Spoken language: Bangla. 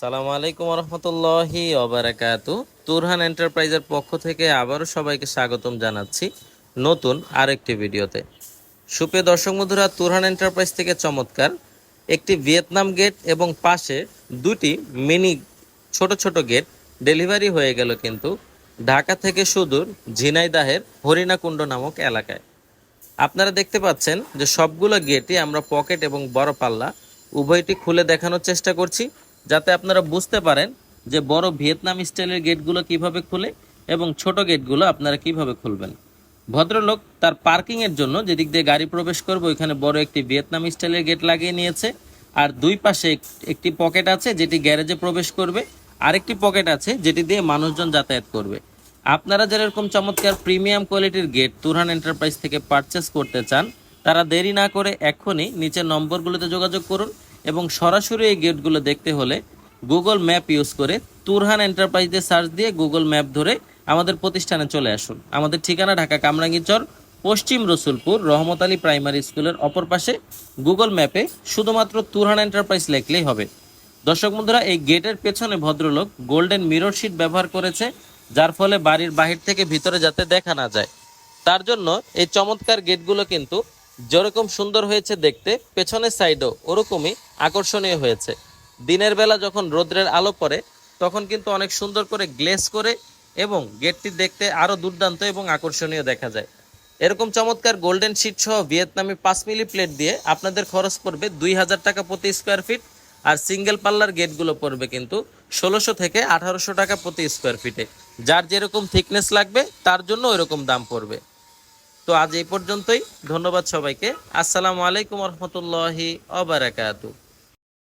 সালামু আলাইকুম রহমতুল্লাহি অবরাকাতু তুরহান এন্টারপ্রাইজের পক্ষ থেকে আবারও সবাইকে স্বাগতম জানাচ্ছি নতুন আরেকটি ভিডিওতে। সুপ্রিয় দর্শক বন্ধুরা, তুরহান এন্টারপ্রাইজ থেকে চমৎকার। একটি ভিয়েতনাম গেট এবং পাশে দুটি মিনি, ছোট ছোট গেট ডেলিভারি হয়ে গেল কিন্তু ঢাকা থেকে সুদূর ঝিনাইদাহের হরিণাকুণ্ড নামক এলাকায়। আপনারা দেখতে পাচ্ছেন যে সবগুলো গেটই আমরা পকেট এবং বড় পাল্লা উভয়টি খুলে দেখানোর চেষ্টা করছি। যাতে আপনারা বুঝতে পারেন যে বড় ভিয়েতনাম স্টাইলের গেটগুলো কীভাবে খুলে এবং ছোট গেটগুলো আপনারা কীভাবে খুলবেন। ভদ্রলোক তার পার্কিং এর জন্য যেদিক দিয়ে গাড়ি প্রবেশ করবে, ওইখানে বড় একটি ভিয়েতনাম স্টাইলের গেট লাগিয়ে নিয়েছে। আর দুই পাশে একটি পকেট আছে যেটি গ্যারেজে প্রবেশ করবে। আরেকটি পকেট আছে যেটি দিয়ে মানুষজন যাতায়াত করবে। আপনারা যারা এরকম চমৎকার প্রিমিয়াম কোয়ালিটির গেট তুরহান এন্টারপ্রাইজ থেকে পারচেস করতে চান, তারা দেরি না করে এখনই নিচের নম্বরগুলোতে যোগাযোগ করুন। এবং সরাসরি এই গেটগুলো দেখতে হলে গুগল ম্যাপ ইউজ করে তুরহান এন্টারপ্রাইজে সার্চ দিয়ে গুগল ম্যাপ ধরে আমাদের প্রতিষ্ঠানে চলে আসুন। আমাদের ঠিকানা ঢাকা কামরাঙ্গীচর পশ্চিম রসুলপুর, রহমত আলী প্রাইমারি স্কুলের অপর পাশে গুগল ম্যাপে শুধুমাত্র তুরহান এন্টারপ্রাইজ লেখলেই হবে। দর্শক বন্ধুরা, এই গেটের পেছনে ভদ্রলোক গোল্ডেন মিরর শিট ব্যবহার করেছে, যার ফলে বাড়ির বাহির থেকে ভিতরে যাতে দেখা না যায়। তার জন্য এই চমৎকার গেটগুলো কিন্তু যেরকম সুন্দর হয়েছে দেখতে, পেছনের সাইডও ওরকমই আকর্ষণীয় হয়েছে। দিনের বেলা যখন রোদ্রের আলো পড়ে, তখন কিন্তু অনেক সুন্দর করে গ্লেস করে এবং গেটটি দেখতে আরও দুর্দান্ত এবং আকর্ষণীয় দেখা যায়। এরকম চমৎকার গোল্ডেন শিট সহ ভিয়েতনামি পাঁচ মিলি প্লেট দিয়ে আপনাদের খরচ পড়বে দুই হাজার টাকা প্রতি স্কোয়ার ফিট আর সিঙ্গেল পাল্লার গেটগুলো পড়বে কিন্তু ষোলোশো থেকে আঠারোশো টাকা প্রতি স্কোয়ার ফিটে যার যেরকম থিকনেস লাগবে, তার জন্য ওইরকম দাম পড়বে। তো আজ এই পর্যন্তই। ধন্যবাদ সবাইকে। আসসালামু আলাইকুম রহমতুল্লাহি অবারাকাতু